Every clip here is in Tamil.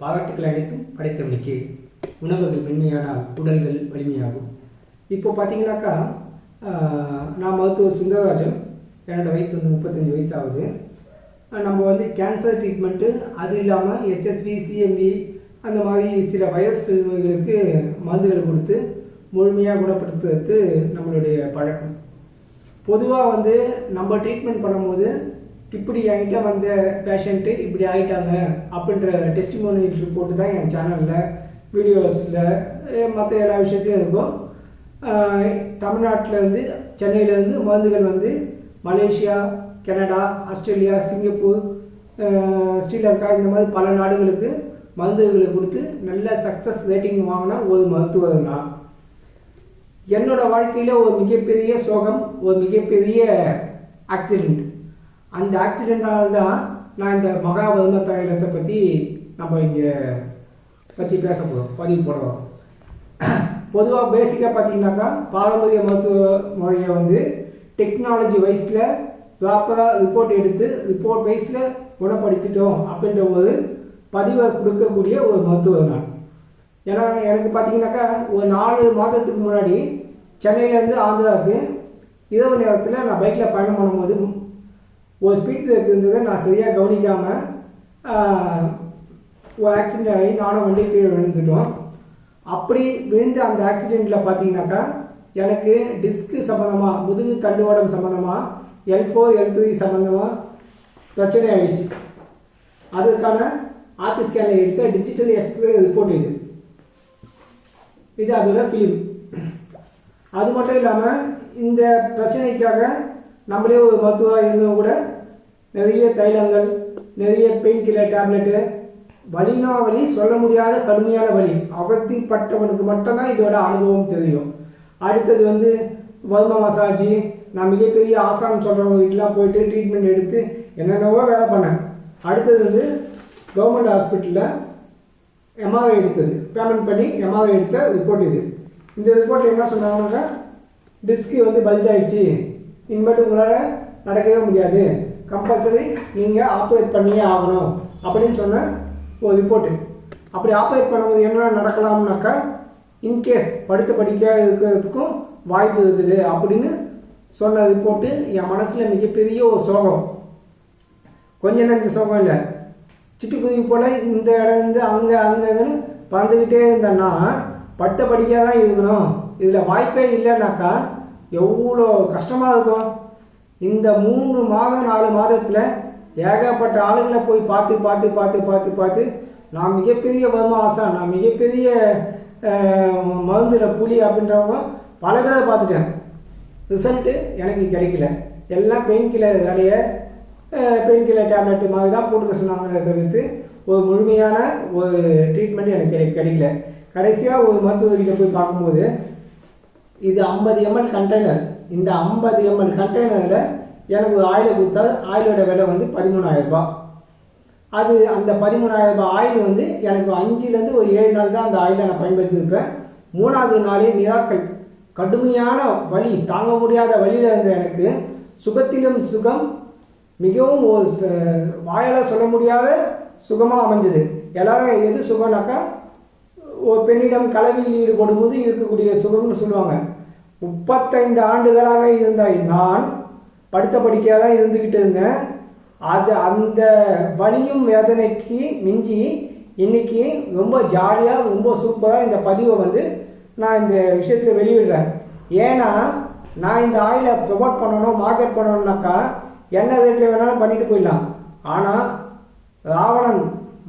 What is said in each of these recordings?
பாராட்டுக்கள் அனைத்தும் படைத்தவனுக்கு. உணவுகள் மென்மையானால் உடல்கள் வலிமையாகும். இப்போ பார்த்தீங்கன்னாக்கா நான் மருத்துவர் சுந்தரராஜன் என்னோடய வயசு வந்து முப்பத்தஞ்சு வயசு ஆகுது நம்ம வந்து கேன்சர் ட்ரீட்மெண்ட்டு அது இல்லாமல் ஹெச்எஸ்வி சிஎம்பி அந்த மாதிரி சில வைரஸ் நோய்களுக்கு மருந்துகள் கொடுத்து முழுமையாக குணப்படுத்துறது நம்மளுடைய பழக்கம். பொதுவாக வந்து நம்ம ட்ரீட்மெண்ட் பண்ணும்போது இப்படி என்கிட்ட வந்த பேஷண்ட்டு இப்படி ஆகிட்டாங்க அப்படின்ற டெஸ்டிமோனியல் ரிப்போர்ட்டு தான் என் சேனலில் வீடியோஸில் மற்ற எல்லா விஷயத்தையும் இருக்கும். தமிழ்நாட்டிலேருந்து சென்னையிலேருந்து மருந்துகள் வந்து Malaysia Canada Australia Singapore Sri Lanka இந்த மாதிரி பல நாடுகளுக்கு மருந்துகளை கொடுத்து நல்ல சக்ஸஸ் ரேட்டிங் வாங்கின ஒரு மருத்துவர் நான் என்னோடய வாழ்க்கையில் ஒரு மிகப்பெரிய சோகம் ஒரு மிகப்பெரிய ஆக்சிடெண்ட் அந்த ஆக்சிடென்டால தான் நான் இந்த மகாவர்ம தைலத்தை பற்றி நம்ம இங்கே பற்றி பேச போகிறோம் பதிவு போடுறோம் பொதுவாக பேசிக்காக பார்த்தீங்கன்னாக்கா பாரம்பரிய மருத்துவ முறையை வந்து டெக்னாலஜி வைஸில் ப்ராப்பராக ரிப்போர்ட் எடுத்து ரிப்போர்ட் வைஸில் குணப்படுத்திட்டோம் அப்படின்ற ஒரு பதிவை கொடுக்கக்கூடிய ஒரு மருத்துவர் நான். ஏன்னா எனக்கு பார்த்தீங்கன்னாக்கா ஒரு நாலு மாதத்துக்கு முன்னாடி சென்னையிலேருந்து ஆந்திராவுக்கு இரவு நேரத்தில் நான் பைக்கில் பயணம் பண்ணும்போது ஒரு ஸ்பீட் பிரேக் இருந்ததை நான் சரியாக கவனிக்காமல் ஒரு ஆக்சிடெண்ட் ஆகி நானும் வண்டி கீழே விழுந்துட்டோம். அப்படி விழுந்த அந்த ஆக்சிடெண்ட்டில் பார்த்தீங்கன்னாக்கா எனக்கு டிஸ்க்கு சம்மந்தமாக முதுகு தண்டுவடம் சம்மந்தமாக எல் ஃபோர் எல் த்ரீ சம்மந்தமாக பிரச்சனை ஆயிடுச்சு. அதுக்கான ஆர்டி ஸ்கேனில் எடுத்த டிஜிட்டல் எக்ஸ்ரே ரிப்போர்ட் இது. இது அதோட ஃபிலிம் அது மட்டும் இல்லாமல் இந்த பிரச்சனைக்காக நம்மளே ஒரு மருத்துவராக இருந்தவங்க கூட நிறைய தைலங்கள் நிறைய பெயின் கில்லர் டேப்லெட்டு வலினா வலி சொல்ல முடியாத கடுமையான வலி. அவதிப்பட்டவனுக்கு மட்டும்தான் இதோட அனுபவம் தெரியும். அடுத்தது வந்து வர்ம மசாஜி நான் மிகப்பெரிய ஆசான் சொல்கிறவங்க வீட்டுலாம் போயிட்டு ட்ரீட்மெண்ட் எடுத்து என்னென்னவோ வேலை பண்ணேன். அடுத்தது வந்து கவர்மெண்ட் ஹாஸ்பிட்டலில் எம்ஆர்ஐ எடுத்தது. பேமெண்ட் பண்ணி எம்ஆர்ஐ எடுத்த ரிப்போர்ட் இது. இந்த ரிப்போர்ட்டில் என்ன சொன்னாங்கன்னாக்கா டிஸ்க் வந்து பல்ஜ் ஆயிடுச்சு. இனிமேட்டு உங்களால் நடக்கவே முடியாது. கம்பல்சரி நீங்கள் ஆப்ரேட் பண்ணியே ஆகணும். அப்படின்னு சொன்ன ஒரு ரிப்போர்ட்டு அப்படி ஆப்ரேட் பண்ணும்போது என்ன நடக்கலாம்னாக்கா இன்கேஸ் படுத்த படிக்க இருக்கிறதுக்கும் வாய்ப்பு இருக்குது அப்படின்னு சொன்ன ரிப்போர்ட்டு என் மனசில் மிகப்பெரிய ஒரு சோகம். கொஞ்சம் நஞ்ச சோகம் இல்லை. சிட்டுக்குருவி போல் இந்த இடம் இருந்து அங்கே அங்கேன்னு பறந்துக்கிட்டே இருந்தேன்னா பட்ட படிக்க தான் இருக்கணும். இதில் வாய்ப்பே இல்லைனாக்கா எவ்வளோ கஷ்டமாக இருக்கும். இந்த மூணு மாதம் நாலு மாதத்தில் ஏகப்பட்ட ஆளுங்களை போய் பார்த்து பார்த்து பார்த்து பார்த்து பார்த்து நான் மிகப்பெரிய வரும ஆசா நான் மிகப்பெரிய மருந்துல புலி அப்படின்றவங்க பல பேரை பார்த்துட்டேன். ரிசல்ட்டு எனக்கு கிடைக்கல. எல்லாம் பெயின் கில்லர் வேலையை பெயின் கில்லர் டேப்லெட் மாதிரி தான் போட்டுக்க சொன்னாங்க தவிர்த்து ஒரு முழுமையான ஒரு ட்ரீட்மெண்ட் எனக்கு கிடை கிடைக்கல. கடைசியாக ஒரு மருத்துவர்கிட்ட போய் பார்க்கும்போது இது ஐம்பது எம்எல் கண்டெய்னர் இந்த ஐம்பது எம்எல் கண்டெய்னரில் எனக்கு ஒரு ஆயிலை கொடுத்தா ஆயிலோட விலை வந்து பதிமூணாயிரம் ரூபாய். அது அந்த பதிமூணாயிரரூபா ஆயில் வந்து எனக்கு அஞ்சுலேருந்து ஒரு ஏழு நாள் தான் அந்த ஆயிலை நான் பயன்படுத்தியிருப்பேன் மூணாவது நாளே மிராக்கள் கடுமையான வழி தாங்க முடியாத வழியில் இருந்த எனக்கு சுகத்திலும் சுகம் மிகவும் ஒரு ச- சொல்ல முடியாத சுகமாக அமைஞ்சது. எல்லாரும் எது சுகம்னாக்கா ஒரு பெண்ணிடம் கலவியில் ஈடுபடும் போது இருக்கக்கூடிய சுகம்னு சொல்லுவாங்க. முப்பத்தைந்து ஆண்டுகளாக இருந்த நான் படுத்த படிக்கையாக தான் இருந்துக்கிட்டு இருந்தேன். அது அந்த வலியும் வேதனைக்கு மிஞ்சி இன்னைக்கு ரொம்ப ஜாலியாக ரொம்ப சூப்பராக இந்த பதிவை வந்து நான் இந்த விஷயத்தில் வெளியிடுறேன். ஏன்னா நான் இந்த ஆயிலை ப்ரொமோட் பண்ணணும் மார்க்கெட் பண்ணணும்னாக்கா என்ன ரேட்டில் வேணாலும் பண்ணிட்டு போயிடலாம். ஆனால் ராவணன்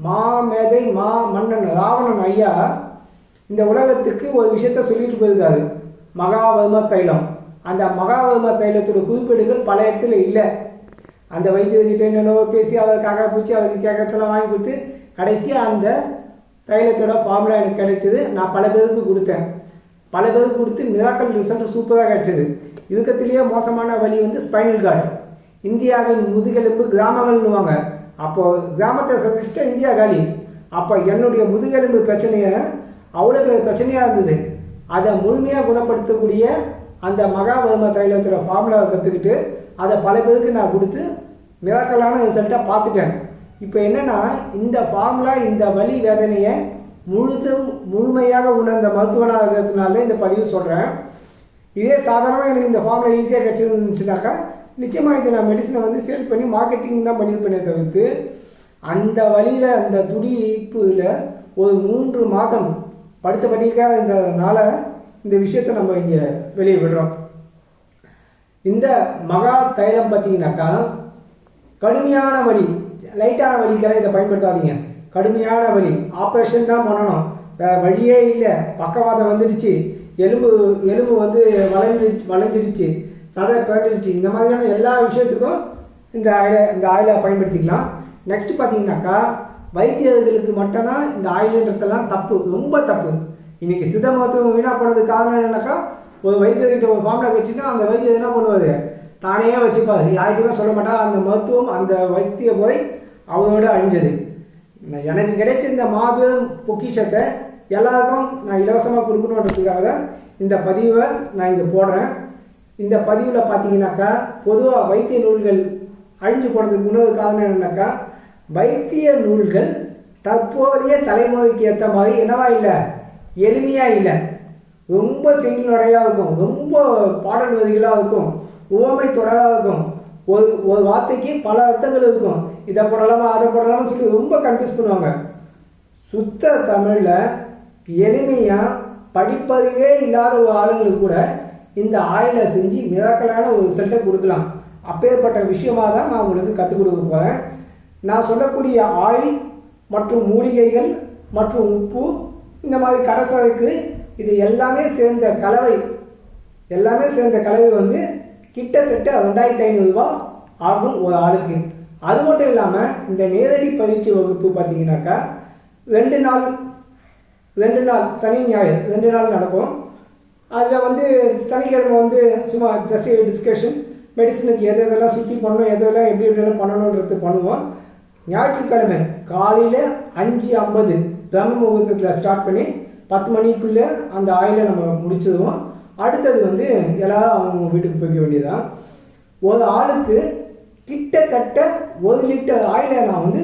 மா மேதை மா மன்னன் ராவணன் ஐயா இந்த உலகத்துக்கு ஒரு விஷயத்த சொல்லிட்டு போயிருக்காரு. மகாவர்ம தைலம். அந்த மகாவர்ம தைலத்தோட குறிப்பீடுகள் பல இடத்துல இல்லை. அந்த வைத்தியர்கிட்ட என்னென்னவோ பேசி அதற்காக பூச்சி அவருக்கு கேட்கறதெல்லாம் வாங்கி கொடுத்து கடைசியாக அந்த தைலத்தோட ஃபார்முலா எனக்கு கிடைச்சது. நான் பல பேருக்கு கொடுத்தேன். பல பேருக்கு கொடுத்து மிராக்கல் ரிசல்ட் சூப்பராக கிடைச்சது. இருக்கத்திலேயே மோசமான வழி வந்து ஸ்பைனல் கார்டு இந்தியாவின் முதுகெலும்பு கிராமங்கள்னுவாங்க அப்போ கிராமத்தை சந்திச்சுட்டு இந்தியா காலி. அப்போ என்னுடைய முதுகெலும்பு பிரச்சனையை அவ்வளோ பெரிய பிரச்சனையாக இருந்தது. அதை முழுமையாக குணப்படுத்தக்கூடிய அந்த மகாவர்ம தைலத்தோட ஃபார்முலாவை கற்றுக்கிட்டு அதை பல பேருக்கு நான் கொடுத்து மிராக்கலான ரிசல்ட்டாக பார்த்துட்டேன். இப்போ என்னன்னா இந்த ஃபார்முலா இந்த வலி வேதனையை முழுதும் முழுமையாக உணர்ந்த மருத்துவனாக இருக்கிறதுனால இந்த பதிவு சொல்கிறேன் இதே சாதாரணமாக எனக்கு இந்த ஃபார்முலா ஈஸியாக கிடச்சிருந்துச்சுனாக்கா நிச்சயமாக இது நான் மெடிசனை வந்து சேல் பண்ணி மார்க்கெட்டிங் தான் பண்ணியிருப்பேனே தவிர்த்து அந்த வழியில் அந்த துடிப்புல ஒரு மூன்று மாதம் படுத்த படிக்காத இருந்ததுனால இந்த விஷயத்தை நம்ம இங்கே வெளியே விடுறோம். இந்த மகா தைலம் பார்த்தீங்கன்னாக்கா கடுமையான வலி லைட்டான வலிக்கெல்லாம் இதை பயன்படுத்தாதீங்க. கடுமையான வலி. ஆப்ரேஷன் தான் பண்ணணும். வேற வழியே இல்லை. பக்கவாதம் வந்துடுச்சு. எலும்பு எலும்பு வந்து வளைஞ்சு வளைஞ்சிடுச்சு. சதை பிறந்துடுச்சு இந்த மாதிரியான எல்லா விஷயத்துக்கும் இந்த ஆயிலை இந்த ஆயிலை பயன்படுத்திக்கலாம். நெக்ஸ்ட் பார்த்தீங்கன்னாக்கா வைத்தியர்களுக்கு மட்டும்தான் இந்த ஆயுள்ன்றதெல்லாம் தப்பு ரொம்ப தப்பு. இன்னைக்கு சித்த மருத்துவம் வீணாக போனதுக்கு காரணம் என்னன்னாக்கா ஒரு வைத்தியர்கிட்ட ஒரு ஃபார்ம்ல வச்சுன்னா அந்த வைத்தியர் என்ன பண்ணுவார்? தானே வச்சுப்பாரு. யாருக்குமே சொல்ல மாட்டா. அந்த மருத்துவம் அந்த வைத்திய முறை அவரோட அழிஞ்சது. எனக்கு கிடைச்ச இந்த மாபெரும் பொக்கிஷத்தை எல்லாருக்கும் நான் இலவசமாக கொடுக்கணுன்றதுக்காக இந்த பதிவை நான் இங்கே போடுறேன். இந்த பதிவில் பார்த்தீங்கன்னாக்கா பொதுவாக வைத்திய நூல்கள் அழிஞ்சு போனதுக்கு இன்னொரு காரணம் என்னன்னாக்கா வைத்திய நூல்கள் தற்போதைய தலைமுறைக்கு ஏற்ற மாதிரி என்னவா இல்லை? எளிமையாக இல்லை. ரொம்ப செய்யுளுடையாக இருக்கும். ரொம்ப பாடல் வரிகளாக இருக்கும். உவமை தொடராக இருக்கும். ஒரு ஒரு வார்த்தைக்கு பல அர்த்தங்கள் இருக்கும். இதை போடலாமா அதை போடலாமா சொல்லி ரொம்ப கன்ஃபியூஸ் பண்ணுவாங்க. சுத்த தமிழில் எளிமையாக படிப்பறிவே இல்லாத ஒரு ஆளுங்களுக்கு கூட இந்த ஆயில செஞ்சு மிராக்கலான ஒரு ரிசல்ட்டை கொடுக்கலாம். அப்பேற்பட்ட விஷயமா தான் நான் உங்களுக்கு கற்றுக் கொடுக்க போகிறேன் நான் சொல்லக்கூடிய ஆயில் மற்றும் மூலிகைகள் மற்றும் உப்பு இந்த மாதிரி கடைசரக்கு இது எல்லாமே சேர்ந்த கலவை எல்லாமே சேர்ந்த கலவை வந்து கிட்டத்தட்ட ரெண்டாயிரத்தி ஐநூறுரூவா ஆகும் ஒரு ஆளுக்கு. அது மட்டும் இல்லாமல் இந்த நேரடி பயிற்சி வகுப்பு பார்த்தீங்கன்னாக்கா ரெண்டு நாள் ரெண்டு நாள் சனி ஞாயிறு ரெண்டு நாள் நடக்கும். அதில் வந்து சனிக்கிழமை வந்து சும்மா ஜஸ்ட் டிஸ்கஷன் மெடிசனுக்கு எது எதெல்லாம் சுற்றி பண்ணணும் எதெல்லாம் எப்படி எப்படியெல்லாம் பண்ணணுன்றது பண்ணுவோம். ஞாயிற்றுக்கிழமை காலையில் அஞ்சு ஐம்பது பிரம்ம முகூர்த்தத்தில் ஸ்டார்ட் பண்ணி பத்து மணிக்குள்ளே அந்த ஆயிலை நம்ம முடிச்சிடுவோம். அடுத்தது வந்து எல்லாரும் அவங்க வீட்டுக்கு போய்க்க வேண்டியதுதான். ஒரு ஆளுக்கு கிட்டத்தட்ட ஒரு லிட்டர் ஆயிலை நான் வந்து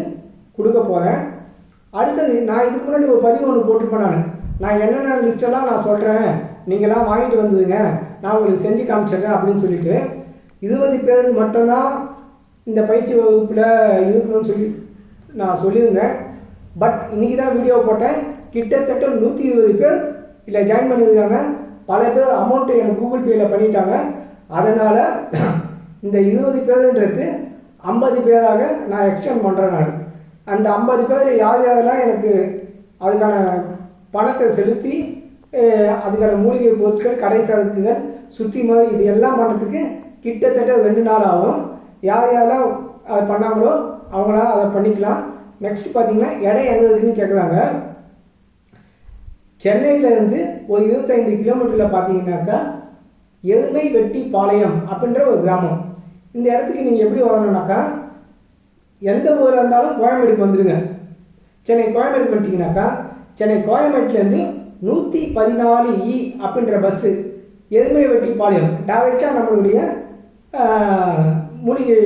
கொடுக்க போகிறேன் அடுத்தது நான் இதுக்கு முன்னாடி ஒரு பதிவு ஒன்று போட்டிருப்பேன் நான். நான் என்னென்ன லிஸ்டெல்லாம் நான் சொல்கிறேன் நீங்களாம் வாங்கிட்டு வந்ததுங்க நான் உங்களுக்கு செஞ்சு காமிச்சிடுறேன் அப்படின்னு சொல்லிட்டு இருபது பேருக்கு மட்டும்தான் இந்த பயிற்சி வகுப்பில் இருக்கணும்னு சொல்லி நான் சொல்லியிருந்தேன். பட் இன்னைக்கு தான் வீடியோ போட்டேன். கிட்டத்தட்ட நூற்றி இருபது பேர் இல்லை ஜாயின் பண்ணியிருக்காங்க. பல பேர் அமௌண்ட்டு எனக்கு கூகுள் பேயில் பண்ணிட்டாங்க. அதனால் இந்த இருபது பேருன்றது ஐம்பது பேராக நான் எக்ஸ்டெண்ட் பண்ணுறேன் நான். அந்த ஐம்பது பேர் யார் யாரெல்லாம் எனக்கு அதுக்கான பணத்தை செலுத்தி அதுக்கான மூலிகை பொருட்கள் கடை சரக்குகள் சுற்றி மாதிரி இது எல்லாம் பண்ணுறதுக்கு கிட்டத்தட்ட ரெண்டு நாள் ஆகும். யார் யாரெல்லாம் அது பண்ணாங்களோ அவங்களால அதை பண்ணிக்கலாம். நெக்ஸ்ட் பார்த்தீங்கன்னா இடம் எங்கே இருக்குன்னு கேட்குறாங்க சென்னையிலேருந்து ஒரு இருபத்தைந்து கிலோமீட்டரில் பார்த்தீங்கன்னாக்கா எருமை வெட்டி பாளையம் அப்படின்ற ஒரு கிராமம். இந்த இடத்துக்கு நீங்கள் எப்படி வரணும்னாக்கா எந்த ஊரில் இருந்தாலும் கோயம்பேடுக்கு வந்துடுங்க சென்னை கோயம்பேடு வந்துட்டிங்கனாக்கா சென்னை கோயம்பேட்டிலேருந்து நூற்றி பதினாலு இ அப்படின்ற பஸ்ஸு எருமை வெட்டி பாளையம். டைரெக்டாக நம்மளுடைய மூலிகை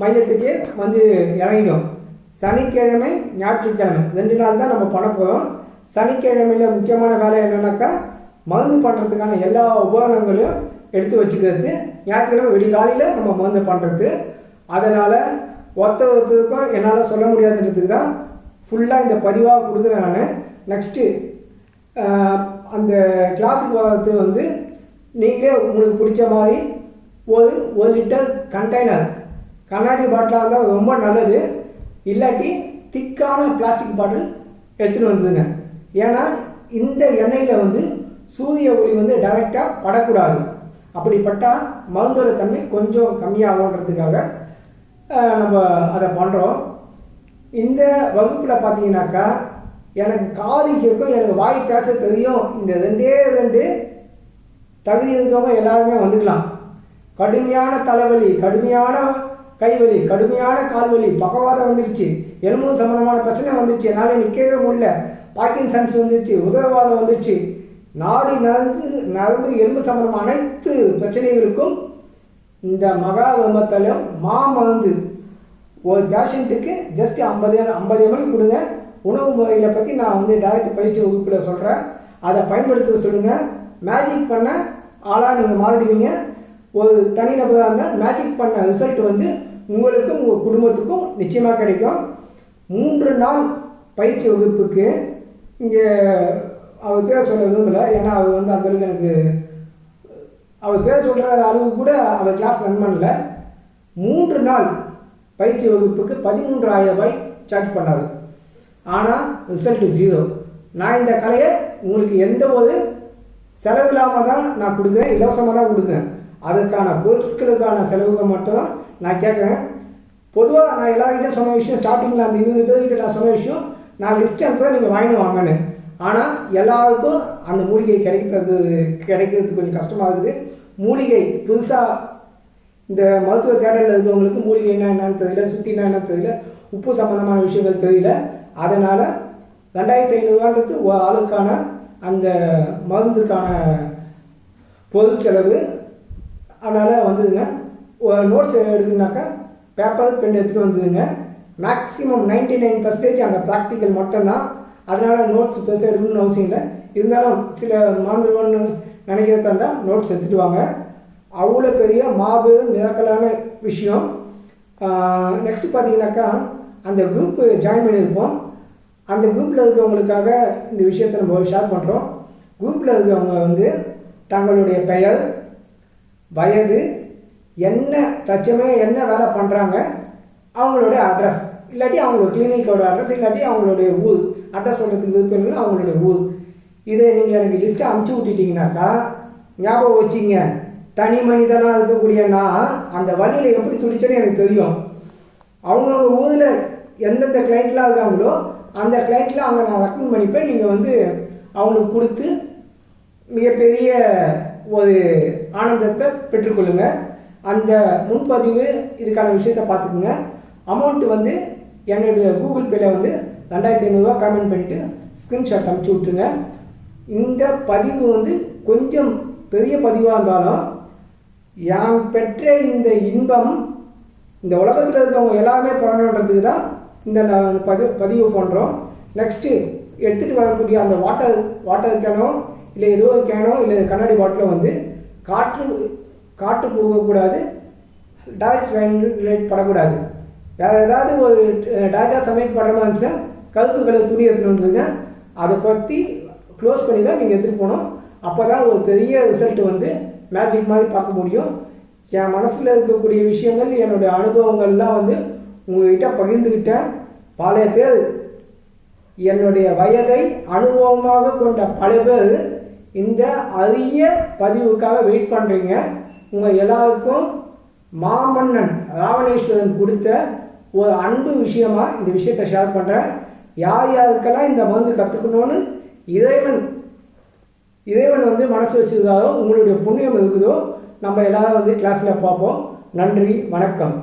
மையத்துக்கே வந்து இறங்கிடும் சனிக்கிழமை ஞாயிற்றுக்கிழமை. ரெண்டு நாள் தான் நம்ம பண்ண போகிறோம் சனிக்கிழமையில் முக்கியமான வேலை என்னென்னாக்கா மருந்து பண்ணுறதுக்கான எல்லா உபகரணங்களையும் எடுத்து வச்சுக்கிறது. ஞாயிற்றுக்கிழமை விடிகாலையில் நம்ம மருந்து பண்ணுறது அதனால் ஒருத்த ஒருத்தருக்கும் என்னால் சொல்ல முடியாதுன்றதுக்கு தான் ஃபுல்லாக இந்த பதிவாக கொடுக்குறேன் நான். நெக்ஸ்ட்டு அந்த கிளாஸுக்கு வர்றது வந்து நீங்களே உங்களுக்கு பிடிச்ச மாதிரி ஒரு ஒரு லிட்டர் கண்டெய்னர் கண்ணாடி பாட்டிலாக இருந்தால் ரொம்ப நல்லது. இல்லாட்டி திக்கான பிளாஸ்டிக் பாட்டில் எடுத்துகிட்டு வந்துடுங்க ஏன்னா இந்த எண்ணெயில் வந்து சூரிய ஒளி வந்து டைரெக்டாக படக்கூடாது. அப்படி பட்டால் மருந்தோட தன்மை கொஞ்சம் கம்மியாகுன்றதுக்காக நம்ம அதை பண்ணுறோம் இந்த வகுப்பில் பார்த்தீங்கன்னாக்கா எனக்கு காது கேட்கும் எனக்கு வாய் பேச தெரியும். இந்த ரெண்டே ரெண்டு தகுதி இருக்கவங்க எல்லாருமே வந்துக்கலாம். கடுமையான தலைவலி கடுமையான கைவலி கடுமையான கால்வலி பக்கவாதம் வந்துடுச்சு எலும்பு சம்பந்தமான பிரச்சனை வந்துச்சு என்னால் நிற்கவே முடியல. பாக்கின்சன்ஸ் வந்துடுச்சு உதரவாதம் வந்துடுச்சு நாடி நரம்பு நரம்பு எலும்பு சம்பந்தம் அனைத்து பிரச்சனைகளுக்கும் இந்த மகா விமத்தலம் மாமருந்து ஒரு பேஷண்ட்டுக்கு ஜஸ்ட் ஐம்பது ஐம்பது எம்எல் கொடுங்க. உணவு முறைகளை பற்றி நான் வந்து டைரக்ட் பயிற்சி வகுப்பில் சொல்கிறேன் அதை பயன்படுத்த சொல்லுங்கள் மேஜிக் பண்ண ஆளாக நீங்கள் மாறிடுவீங்க. ஒரு தனிநபராக இருந்தால் மேஜிக் பண்ண ரிசல்ட் வந்து உங்களுக்கும் உங்கள் குடும்பத்துக்கும் நிச்சயமாக கிடைக்கும். மூன்று நாள் பயிற்சி வகுப்புக்கு இங்கே அவர் பேர் சொல்ல விரும்பல. ஏன்னா அவர் வந்து அந்த அளவுக்கு எனக்கு அவர் பேர் சொல்கிற அளவு கூட அவர் கிளாஸ் ரன் பண்ணல. மூன்று நாள் பயிற்சி வகுப்புக்கு பதிமூன்றாயிரம் ரூபாய் சார்ஜ் பண்ணாரு. ஆனால் ரிசல்ட் ஜீரோ நான் இந்த கலையை உங்களுக்கு எந்த ஒரு செலவில்லாமல் தான் நான் கொடுக்குறேன். இலவசமாக தான் கொடுக்குறேன். அதற்கான பொருட்களுக்கான செலவுகள் மட்டும் தான் நான் கேட்குறேன் பொதுவாக நான் எல்லாருக்கிட்டையும் சொன்ன விஷயம் ஸ்டார்டிங்கில் அந்த இருபது பேர்கிட்ட நான் சொன்ன விஷயம் நான் லிஸ்ட் அனுப்புறேன் நீங்கள் வாங்கிட்டு வாங்கன்னு. ஆனால் எல்லாருக்கும் அந்த மூலிகை கிடைக்கிறது கிடைக்கிறது கொஞ்சம் கஷ்டமாக இருக்குது. மூலிகை புதுசாக இந்த மருத்துவ தேடலில் இருக்கிறவங்களுக்கு மூலிகை என்ன என்னன்னு தெரியல சுத்தினா என்னன்னு தெரியல உப்பு சம்பந்தமான விஷயங்கள் தெரியல. அதனால் ரெண்டாயிரத்தி ஐநூறுவான்றது ஒரு ஆளுக்கான அந்த மருந்துக்கான பொருள் செலவு அதனால் வந்துதுங்க. நோட்ஸ் எடுக்குனாக்கா பேப்பர் பென் எடுத்துகிட்டு வந்துதுங்க. மேக்ஸிமம் நைன்டி நைன் பர்சன்டேஜ் அந்த ப்ராக்டிக்கல் மட்டும்தான். அதனால் நோட்ஸ் பெருசாக எடுக்கணும்னு அவசியம் இல்லை. இருந்தாலும் சில மாந்திரம்னு நினைக்கிறதா இருந்தால் நோட்ஸ் எடுத்துகிட்டு வாங்க. அவ்வளோ பெரிய மாபெரும் நிரக்கலான விஷயம். நெக்ஸ்ட் பார்த்தீங்கன்னாக்கா அந்த குரூப் ஜாயின் பண்ணியிருப்போம். அந்த குரூப்பில் இருக்கிறவங்களுக்காக இந்த விஷயத்தை நம்ம ஷேர் பண்ணுறோம் குரூப்பில் இருக்கிறவங்க வந்து தங்களுடைய பெயர் வயது என்ன தச்சமே என்ன வேலை பண்ணுறாங்க அவங்களுடைய அட்ரஸ் இல்லாட்டி அவங்களோட கிளினிக்கோட அட்ரஸ் இல்லாட்டி அவங்களுடைய ஊர். அட்ரஸ் சொல்கிறதுக்கு விருப்பம் இல்லைன்னா அவங்களுடைய ஊர். இதை நீங்கள் எனக்கு லிஸ்ட்டை அமுச்சு விட்டுட்டீங்கனாக்கா ஞாபகம் வச்சிங்க. தனி மனிதனாக இருக்கக்கூடிய நான் அந்த வழியில் எப்படி துடிச்சேன்னு எனக்கு தெரியும். அவங்கவுங்க ஊரில் எந்தெந்த கிளைண்ட்லாம் இருக்காங்களோ அந்த கிளைண்ட்டில் அவங்க நான் ரெக்கமெண்ட் பண்ணிப்பேன். நீங்கள் வந்து அவங்களுக்கு கொடுத்து மிகப்பெரிய ஒரு ஆனந்தத்தை பெற்றுக்கொள்ளுங்க. அந்த முன்பதிவு இதுக்கான விஷயத்தை பார்த்துக்குங்க. அமௌண்ட் வந்து என்னுடைய கூகுள் பேல வந்து ரெண்டாயிரத்தி ஐநூறுரூவா பேமெண்ட் பண்ணிவிட்டு ஸ்க்ரீன்ஷாட் அனுப்பிச்சி விட்ருங்க இந்த பதிவு வந்து கொஞ்சம் பெரிய பதிவாக இருந்தாலும் யான் பெற்ற இந்த இன்பம் இந்த உலகத்தில் இருக்கவங்க எல்லாருமே பெறணுன்றதுக்கு தான் இந்த நான் பதி பதிவு பண்ணுறோம் நெக்ஸ்ட்டு எடுத்துகிட்டு வரக்கூடிய அந்த வாட்டர் வாட்டர் கேனோ இல்லை ஏதோ ஒரு கேனோ இல்லை கண்ணாடி பாட்டிலோ வந்து காற்று காற்று போகக்கூடாது டைரக்ட் ரிலேட் படக்கூடாது. வேறு ஏதாவது ஒரு டைரக்டாக சமையல் படுற மாதிரி இருந்துச்சுன்னா கருப்பு கலர் துணி எடுத்துகிட்டு வந்துருங்க. அதை பற்றி க்ளோஸ் பண்ணி தான் நீங்கள் எடுத்துகிட்டு போகணும். அப்போ தான் ஒரு பெரிய ரிசல்ட் வந்து மேஜிக் மாதிரி பார்க்க முடியும். என் மனசில் இருக்கக்கூடிய விஷயங்கள் என்னுடைய அனுபவங்கள்லாம் வந்து உங்ககிட்ட பகிர்ந்துக்கிட்டேன் பல பேர் என்னுடைய வயதை அனுபவமாக கொண்ட பல பேர் இந்த அரிய பதிவுக்காக வெயிட் பண்ணுறீங்க உங்கள் எல்லாருக்கும் மாமன்னன் ராவணேஸ்வரன் கொடுத்த ஒரு அன்பு விஷயமா இந்த விஷயத்தை ஷேர் பண்ணுறேன் யார் யாருக்கெல்லாம் இந்த மருந்து கற்றுக்கணும்னு இறைவன் இறைவன் வந்து மனசு வச்சிருக்காரோ உங்களுடைய புண்ணியம் இருக்குதோ நம்ம எல்லாரும் வந்து கிளாஸில் பார்ப்போம். நன்றி வணக்கம்.